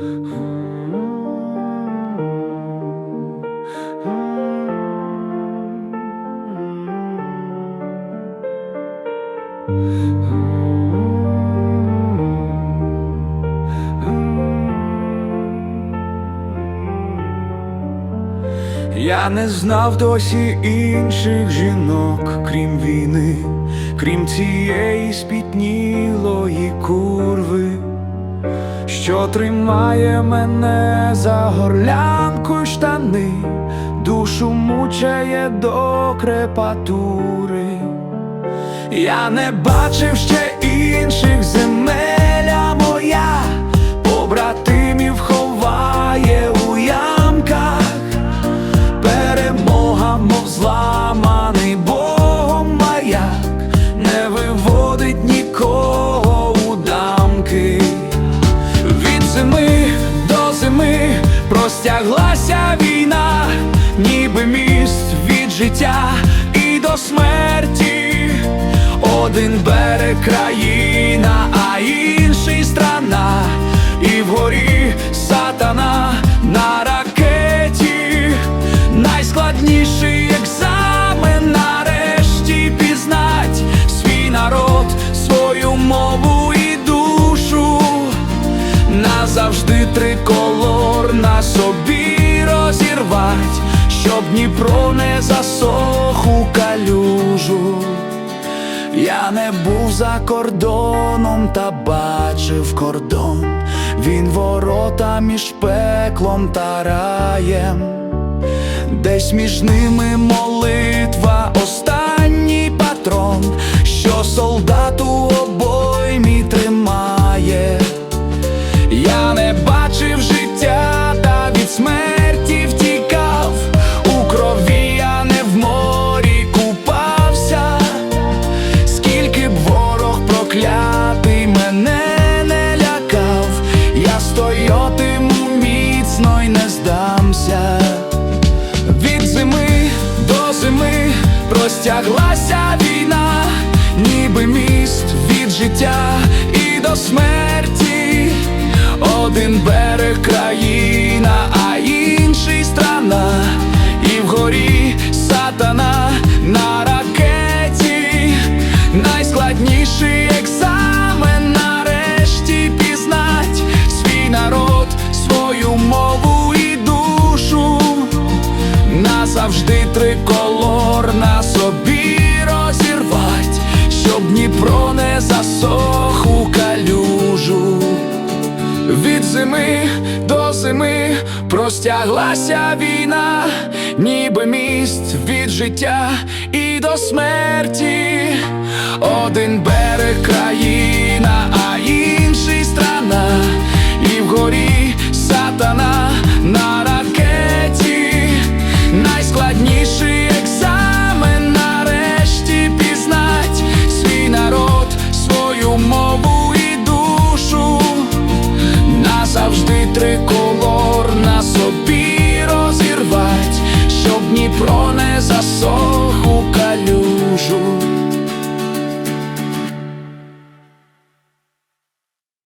Я не знав досі інших жінок, крім війни, крім цієї спітнілої курви, що тримає мене за горлянку штани, душу мучає до крепатури. Я не бачив ще інших простяглася війна, ніби міст від життя і до смерті. Один берег країна, а інший страна, і вгорі сатана на ракеті. Найскладніший екзамен нарешті пізнать свій народ, свою мову і душу. Назавжди триколор Не був за кордоном та бачив кордон. Він ворота між пеклом та раєм, десь між ними молитва, останній патрон, що солдат у обоймі тримає. Я простяглася війна, ніби міст від життя і до смерті. Один берег країна, зими до зими простяглася війна, ніби міст від життя і до смерті. Один берег країна, завжди трико.